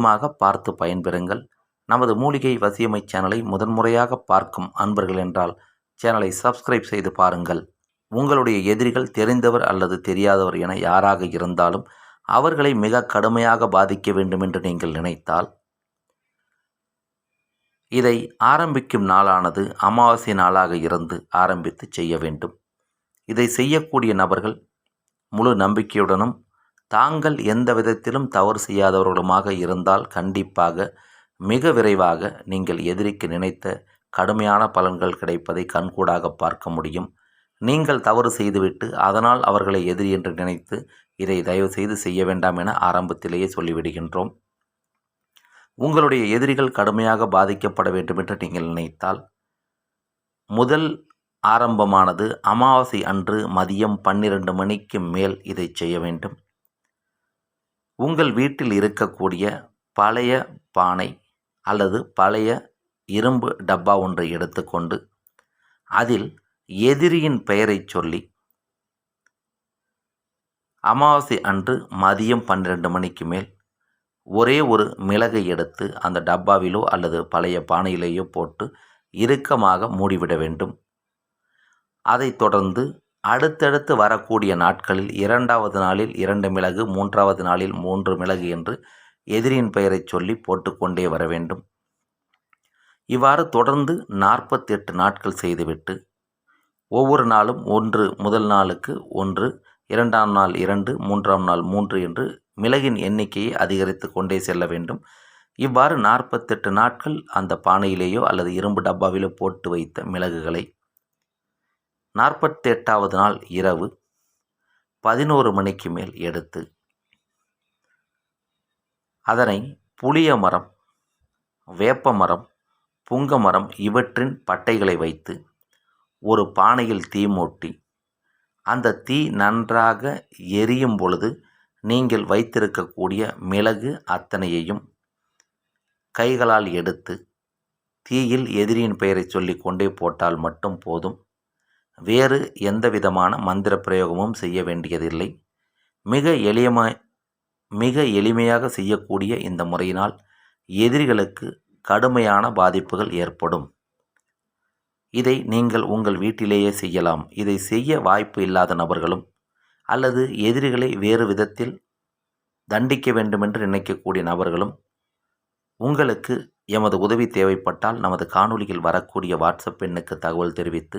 முழுவதுமாக பார்த்து பயன்பெறுங்கள். நமது மூலிகை வசியமை சேனலை முதன்முறையாக பார்க்கும் அன்பர்கள் என்றால் சேனலை சப்ஸ்கிரைப் செய்து பாருங்கள். உங்களுடைய எதிரிகள் தெரிந்தவர் அல்லது தெரியாதவர் என யாராக இருந்தாலும் அவர்களை மிக கடுமையாக பாதிக்க வேண்டும் என்று நீங்கள் நினைத்தால் இதை ஆரம்பிக்கும் நாளானது அமாவாசை நாளாக இருந்து ஆரம்பித்து செய்ய வேண்டும். இதை செய்யக்கூடிய நபர்கள் முழு நம்பிக்கையுடனும் தாங்கள் எந்த விதத்திலும் தவறு செய்யாதவர்களுமாக இருந்தால் கண்டிப்பாக மிக விரைவாக நீங்கள் எதிரிக்கு நினைத்த கடுமையான பலன்கள் கிடைப்பதை கண்கூடாக பார்க்க முடியும். நீங்கள் தவறு செய்துவிட்டு அதனால் அவர்களை எதிரி என்று நினைத்து இதை தயவு செய்து செய்ய வேண்டாம் என ஆரம்பத்திலேயே சொல்லிவிடுகின்றோம். உங்களுடைய எதிரிகள் கடுமையாக பாதிக்கப்பட வேண்டும் என்று நீங்கள் நினைத்தால் முதல் ஆரம்பமானது அமாவாசை அன்று மதியம் பன்னிரண்டு மணிக்கு மேல் இதை செய்ய வேண்டும். உங்கள் வீட்டில் இருக்கக்கூடிய பழைய பானை அல்லது பழைய இரும்பு டப்பா ஒன்றை எடுத்துக்கொண்டு அதில் எதிரியின் பெயரைச் சொல்லி அமாவாசை அன்று மதியம் பன்னிரண்டு மணிக்கு மேல் ஒரே ஒரு மிளகை எடுத்து அந்த டப்பாவிலோ அல்லது பழைய பானையிலேயோ போட்டு இறுக்கமாக மூடிவிட வேண்டும். அதைத் தொடர்ந்து அடுத்தடுத்து வரக்கூடிய நாட்களில் இரண்டாவது நாளில் இரண்டு மிளகு மூன்றாவது நாளில் மூன்று மிளகு என்று எதிரியின் பெயரைச் சொல்லி போட்டுக்கொண்டே வர வேண்டும். இவ்வாறு தொடர்ந்து நாற்பத்தெட்டு நாட்கள் செய்துவிட்டு ஒவ்வொரு நாளும் ஒன்று முதல் நாளுக்கு ஒன்று இரண்டாம் நாள் இரண்டு மூன்றாம் நாள் மூன்று என்று மிளகின் எண்ணிக்கையை அதிகரித்து கொண்டே செல்ல வேண்டும். இவ்வாறு நாற்பத்தெட்டு நாட்கள் அந்த பானையிலேயோ அல்லது இரும்பு டப்பாவிலோ போட்டு வைத்த மிளகுகளை நாற்பத்தெட்டாவது நாள் இரவு பதினோரு மணிக்கு மேல் எடுத்து அதனை புளிய மரம் வேப்ப மரம் புங்க மரம் இவற்றின் பட்டைகளை வைத்து ஒரு பானையில் தீ மூட்டி அந்த தீ நன்றாக எரியும் பொழுது நீங்கள் வைத்திருக்கக்கூடிய மிளகு அத்தனையையும் கைகளால் எடுத்து தீயில் எதிரியின் பெயரை சொல்லி கொண்டே போட்டால் மட்டும் போதும். வேறு எந்த விதமான மந்திர பிரயோகமும் செய்ய வேண்டியதில்லை. மிக எளியமாய் மிக எளிமையாக செய்யக்கூடிய இந்த முறையினால் எதிரிகளுக்கு கடுமையான பாதிப்புகள் ஏற்படும். இதை நீங்கள் உங்கள் வீட்டிலேயே செய்யலாம். இதை செய்ய வாய்ப்பு இல்லாத நபர்களும் அல்லது எதிரிகளை வேறு விதத்தில் தண்டிக்க வேண்டுமென்று நினைக்கக்கூடிய நபர்களும் உங்களுக்கு எமது உதவி தேவைப்பட்டால் நமது காணொலியில் வரக்கூடிய வாட்ஸ்அப் எண்ணுக்கு தகவல் தெரிவித்து